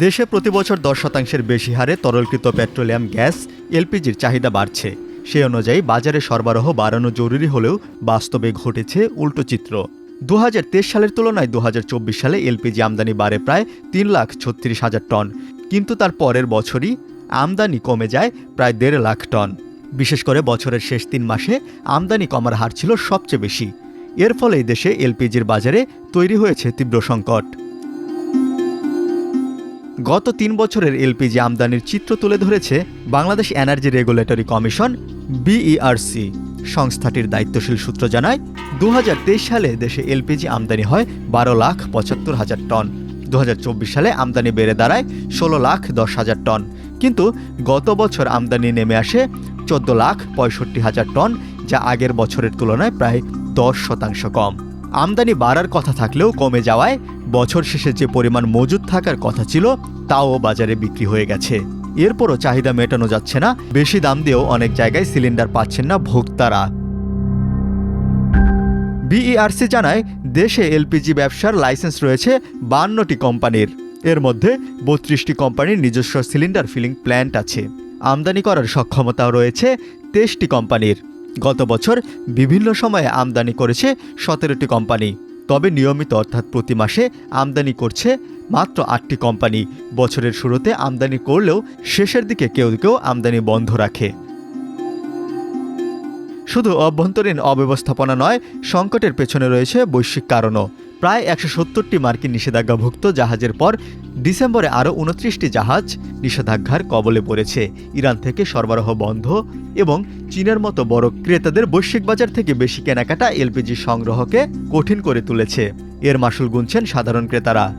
দেশে প্রতি বছর দশ শতাংশের বেশি হারে তরলকৃত পেট্রোলিয়াম গ্যাস এলপিজির চাহিদা বাড়ছে। সে অনুযায়ী বাজারে সরবরাহ বাড়ানো জরুরি হলেও বাস্তবে ঘটেছে উল্টো চিত্র। দু হাজার তেইশ সালের তুলনায় দু হাজার চব্বিশ সালে এলপিজি আমদানি বাড়ে প্রায় তিন লাখ ছত্রিশ হাজার টন, কিন্তু তার পরের বছরই আমদানি কমে যায় প্রায় দেড় লাখ টন। বিশেষ করে বছরের শেষ তিন মাসে আমদানি কমার হার ছিল সবচেয়ে বেশি। এর ফলে দেশে এলপিজির বাজারে তৈরি হয়েছে তীব্র সংকট। গত তিন বছরের এলপিজি আমদানির চিত্র তুলে ধরেছে Bangladesh energy regulatory commission, BERC. সংস্থাটির দায়িত্বশীল সূত্র জানায় দু হাজার তেইশ সালে দেশে এলপিজি আমদানি হয় বারো লাখ পঁচাত্তর হাজার টন। দু হাজার চব্বিশ সালে আমদানি বেড়ে দাঁড়ায় ষোলো লাখ দশ হাজার টন। কিন্তু গত বছর আমদানি নেমে আসে চোদ্দ লাখ পঁয়ষট্টি হাজার টন, যা আগের বছরের তুলনায় প্রায় দশ শতাংশ কম। আমদানি বাড়ার কথা থাকলেও কমে যাওয়ায় বছর শেষে যে পরিমাণ মজুদ থাকার কথা ছিল, তাও বাজারে বিক্রি হয়ে গেছে। এরপরও চাহিদা মেটানো যাচ্ছে না, বেশি দাম দিয়েও অনেক জায়গায় সিলিন্ডার পাচ্ছেন না ভোক্তারা। বিইআরসি জানায়, দেশে এলপিজি ব্যবসার লাইসেন্স রয়েছে বান্নটি কোম্পানির। এর মধ্যে বত্রিশটি কোম্পানির নিজস্ব সিলিন্ডার ফিলিং প্ল্যান্ট আছে। আমদানি করার সক্ষমতাও রয়েছে তেইশটি কোম্পানির। গত বছর বিভিন্ন সময়ে আমদানি করেছে সতেরোটি কোম্পানি। তবে নিয়মিত অর্থাৎ প্রতি মাসে আমদানি করছে মাত্র আটটি কোম্পানি। বছরের শুরুতে আমদানি করলেও শেষের দিকে কেউ কেউ আমদানি বন্ধ রাখে। শুধু অভ্যন্তরীণ অব্যবস্থাপনা নয়, সংকটের পেছনে রয়েছে বৈশ্বিক কারণও। প্রায় একশো সত্তরটি মার্কিন নিষেধাজ্ঞাভুক্ত জাহাজের পর ডিসেম্বরে আরও উনত্রিশটি জাহাজ নিষেধাজ্ঞার কবলে পড়েছে। ইরান থেকে সরবরাহ বন্ধ এবং চীনের মতো বড় ক্রেতাদের বৈশ্বিক বাজার থেকে বেশি কেনাকাটা এলপিজি সংগ্রহকে কঠিন করে তুলেছে। এর মাসুল গুনছেন সাধারণ ক্রেতারা।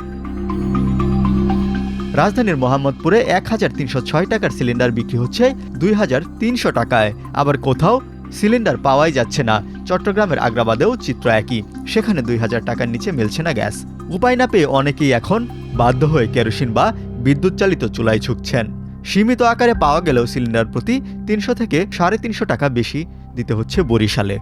রাজধানীর মোহাম্মদপুরে এক হাজার তিনশো ছয় টাকার সিলিন্ডার বিক্রি হচ্ছে দুই হাজার তিনশো টাকায়। আবার কোথাও সিলিন্ডার পাওয়াই যাচ্ছে না। চট্টগ্রামের আগ্রাবাদেও চিত্র একই। সেখানে দুই হাজার টাকার নিচে মিলছে না গ্যাস। উপায় না পেয়ে অনেকেই এখন বাধ্য হয়ে কেরোসিন বা বিদ্যুৎ চালিত চুলায় ঝুঁকছেন। সীমিত আকারে পাওয়া গেলেও সিলিন্ডার প্রতি তিনশো থেকে সাড়ে তিনশো টাকা বেশি দিতে হচ্ছে বরিশালে।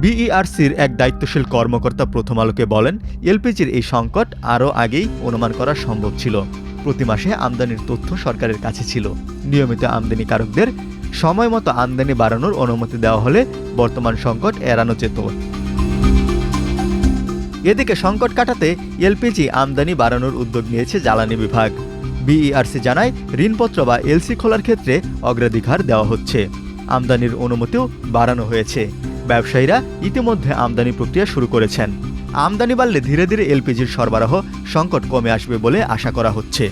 বিইআরসির এক দায়িত্বশীল কর্মকর্তা প্রথম আলোকে বলেন, এলপিজির এই সংকট আরও আগেই অনুমান করা সম্ভব ছিল। প্রতি মাসে আমদানির তথ্য সরকারের কাছে ছিল। নিয়মিত আমদানিকারকদের সময় মতো আমদানি বাড়ানোর অনুমতি দেওয়া হলে বর্তমান সংকট এড়ানো যেত। এদিকে সংকট কাটাতে এলপিজি আমদানি বাড়ানোর উদ্যোগ নিয়েছে জ্বালানি বিভাগ। বিইআরসি জানায়, ঋণপত্র বা এলসি খোলার ক্ষেত্রে অগ্রাধিকার দেওয়া হচ্ছে। আমদানির অনুমতিও বাড়ানো হয়েছে। ব্যবসায়ীরা ইতিমধ্যে আমদানি প্রক্রিয়া শুরু করেছেন। আমদানি বাড়লে ধীরে ধীরে এলপিজির সরবরাহ সংকট কমে আসবে বলে আশা করা হচ্ছে।